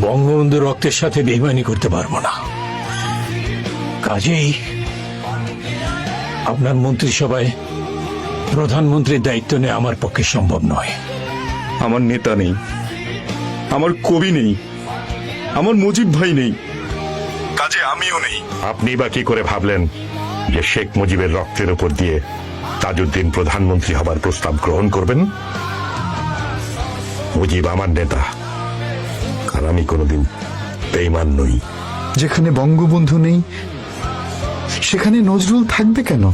বঙ্গবন্ধু রক্তের সাথে বেইমানি করতে পারব না। কাজেই আপনার মন্ত্রিসভায় প্রধানমন্ত্রীর দায়িত্ব নেওয়া আমার পক্ষে সম্ভব নয়। আমার নেতা নেই আমার কবি নেই আমার মুজিব ভাই নেই। কাজে আমিও নেই। আপনি বা কি করে ভাবলেন যে শেখ মুজিবের রক্তের উপর দিয়ে তাজউদ্দিন প্রধানমন্ত্রী হবার প্রস্তাব গ্রহণ করবেন? মুজিব আমার নেতা। আমি কোনোদিন বেইমান নই। যেখানে বঙ্গবন্ধু নেই সেখানে নজরুল থাকবে কেন?